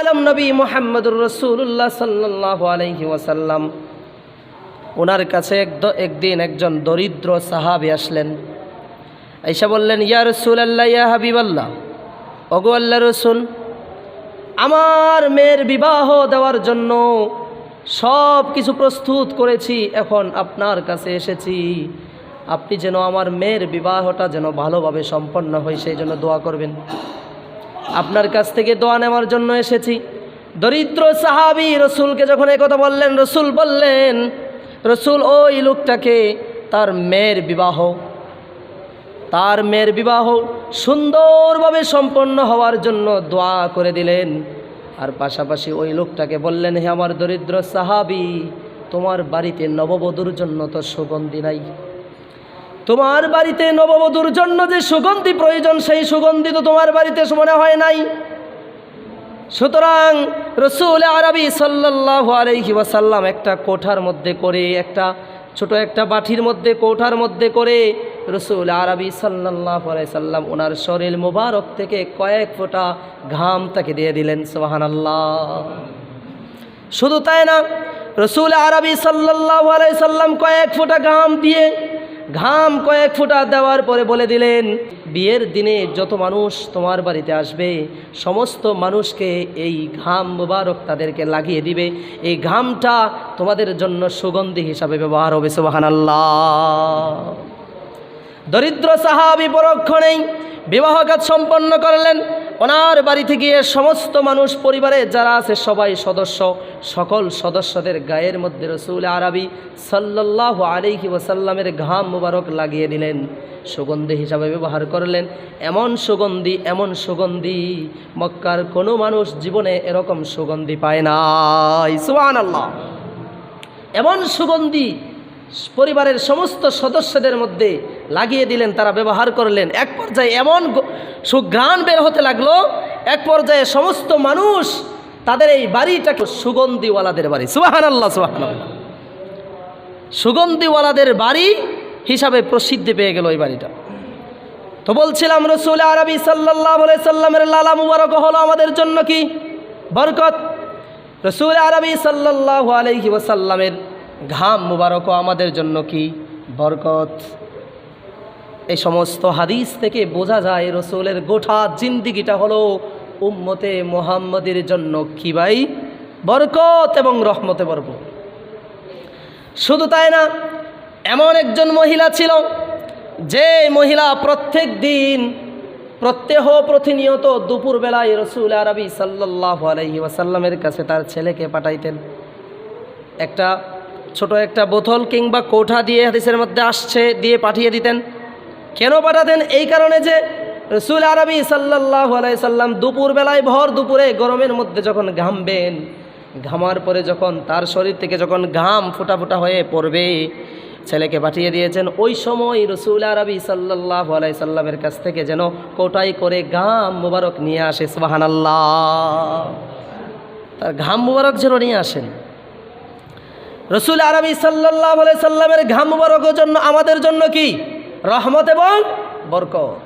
আলম নবী মোহাম্মদুর রসুল্লাহ সাল্লাহ আলহি ওয়াসাল্লাম। ওনার কাছে একদ একদিন একজন দরিদ্র সাহাবি আসলেন। এসে বললেন, ইয়া রসুল আল্লাহ ইয়া হাবিব আল্লাহ অগু আল্লাহ রসুল, আমার মেয়ের বিবাহ দেওয়ার জন্য সব কিছু প্রস্তুত করেছি, এখন আপনার কাছে এসেছি। আপনি যেন আমার মেয়ের বিবাহটা যেন ভালোভাবে সম্পন্ন হয়, সেই জন্য দোয়া করবেন। আপনার কাছ থেকে দোয়া নেওয়ার জন্য এসেছি। দরিদ্র সাহাবি রসুলকে যখন কথা বললেন, রসুল বললেন, রসুল, ওই লোকটাকে তার মেয়ের বিবাহ, তার মেয়ের বিবাহ সুন্দরভাবে সম্পন্ন হওয়ার জন্য দোয়া করে দিলেন। আর পাশাপাশি ওই লোকটাকে বললেন, হে আমার দরিদ্র সাহাবি, তোমার বাড়িতে নববধূর জন্য তো সুগন্ধি নাই। তোমার বাড়িতে নববধূর জন্য যে সুগন্ধি প্রয়োজন, সেই সুগন্ধি তো তোমার বাড়িতে মনে হয় নাই। সুতরাং রসুল আরবি সাল্লাহ আলহি ওয়াসাল্লাম একটা কোঠার মধ্যে করে, একটা ছোট একটা বাটির মধ্যে, কোঠার মধ্যে করে রসুল আরবি সাল্লাহ সাল্লাম ওনার শরীর মোবারক থেকে কয়েক ফোঁটা ঘাম তাকে দিয়ে দিলেন সোহান আল্লাহ শুধু তাই না, রসুল আরবি সাল্লাহ সাল্লাম কয়েক ফোঁটা ঘাম দিয়ে ঘাম কয়েক ফোঁটা দেওয়ার পরে বলে দিলেন, বিয়ের দিনে যত মানুষ তোমার বাড়িতে আসবে, সমস্ত মানুষকে এই ঘাম মুবারক তাদেরকে লাগিয়ে দিবে। এই ঘামটা তোমাদের জন্য সুগন্ধি হিসাবে ব্যবহার হবে সুবাহান দরিদ্র সাহাবি পরক্ষণেই বিবাহ কাজ সম্পন্ন করলেন। ওনার বাড়িতে গিয়ে সমস্ত মানুষ, পরিবারে যারা আছে, সবাই সদস্য। সকল সদস্যদের গায়ের মধ্যে রসুল আরবি সাল্লাহ আলিহি ওসাল্লামের ঘাম মুবারক লাগিয়ে দিলেন। সুগন্ধি হিসাবে ব্যবহার করলেন। এমন সুগন্ধি এমন সুগন্ধি, মক্কার কোনো মানুষ জীবনে এরকম সুগন্ধি পায় নাই। সুহান আল্লাহ এমন সুগন্ধি পরিবারের সমস্ত সদস্যদের মধ্যে লাগিয়ে দিলেন, তারা ব্যবহার করলেন। এক পর্যায়ে এমন সুঘ্রাণ বের হতে লাগল, এক পর্যায়ে সমস্ত মানুষ তাদের এই বাড়িটাকে সুগন্ধিওয়ালাদের বাড়ি সুবাহান আল্লাহ সুবাহান সুগন্ধিওয়ালাদের বাড়ি হিসাবে প্রসিদ্ধি পেয়ে গেল ওই বাড়িটা। তো বলছিলাম, রসুল আরবি সাল্লাহ সাল্লামের লালা মুবারক হলো আমাদের জন্য কি? বরকত। রসুল আরবি সাল্লাহ আলহি ওসাল্লামের ঘাম মুবারকও আমাদের জন্য কি বরকত? এই সমস্ত হাদিস থেকে বোঝা যায় রসুলের গোঠা জিন্দিগিটা হলো উম্মতে মোহাম্মদের জন্য কি ভাই? বরকত এবং রহমতে বরব শুধু তাই না, এমন একজন মহিলা ছিল, যে মহিলা প্রত্যেক দিন প্রত্যেহ প্রতিনিয়ত দুপুরবেলায় রসুল আরবি সাল্লাহ আলহি ওয়াসাল্লামের কাছে তার ছেলেকে পাঠাইতেন। একটা ছোট একটা বোতল কিংবা কোঠা দিয়ে হাদিসের মধ্যে আসছে, দিয়ে পাঠিয়ে দিতেন। কেন পাঠাতেন? এই কারণে যে রসুল আরবি সাল্লাহ সাল্লাম দুপুরবেলায়, ভর দুপুরে গরমের মধ্যে যখন ঘামবেন, ঘামার পরে যখন তার শরীর থেকে যখন ঘাম ফোটা ফোটা হয়ে পড়বে, ছেলেকে পাঠিয়ে দিয়েছেন, ওই সময় রসুল আরবি সাল্লাহ সাল্লামের কাছ থেকে যেন কোটাই করে ঘাম মুবারক নিয়ে আসে সোহান আল্লাহ তার ঘাম মুবারক যেন নিয়ে আসেন। রসুল আরবি সাল্লাহ সাল্লামের ঘাম বরকের জন্য আমাদের জন্য কি? রহমত এবং বরকত।